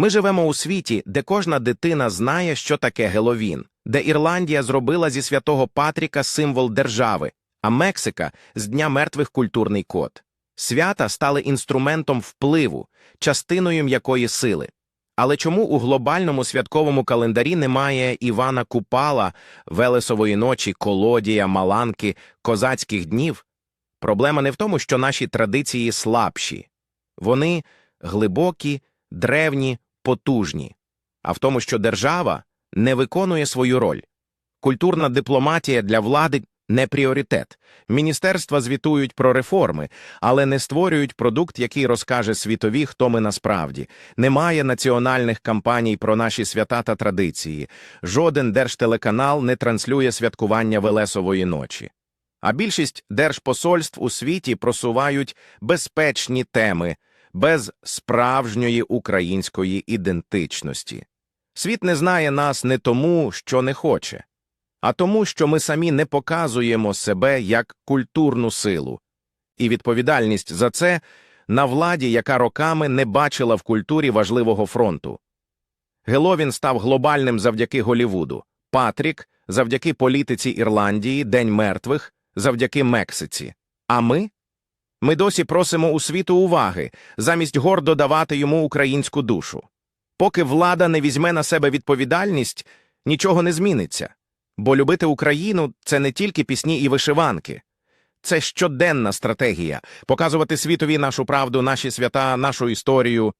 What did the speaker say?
Ми живемо у світі, де кожна дитина знає, що таке Геловін, де Ірландія зробила зі святого Патріка символ держави, а Мексика з Дня мертвих культурний код. Свята стали інструментом впливу, частиною м'якої сили. Але чому у глобальному святковому календарі немає Івана Купала, Велесової ночі, колодія, маланки, козацьких днів? Проблема не в тому, що наші традиції слабші. Вони глибокі, древні, потужні, а в тому, що держава не виконує свою роль. Культурна дипломатія для влади не пріоритет. Міністерства звітують про реформи, але не створюють продукт, який розкаже світові, хто ми насправді. Немає національних кампаній про наші свята та традиції. Жоден держтелеканал не транслює святкування Велесової ночі. А більшість держпосольств у світі просувають безпечні теми без справжньої української ідентичності. Світ не знає нас не тому, що не хоче, а тому, що ми самі не показуємо себе як культурну силу. І відповідальність за це на владі, яка роками не бачила в культурі важливого фронту. Геловін став глобальним завдяки Голівуду, Патрік – завдяки політиці Ірландії, День мертвих, завдяки Мексиці. А ми? Ми досі просимо у світу уваги, замість гордо давати йому українську душу. Поки влада не візьме на себе відповідальність, нічого не зміниться. Бо любити Україну – це не тільки пісні і вишиванки. Це щоденна стратегія – показувати світові нашу правду, наші свята, нашу історію.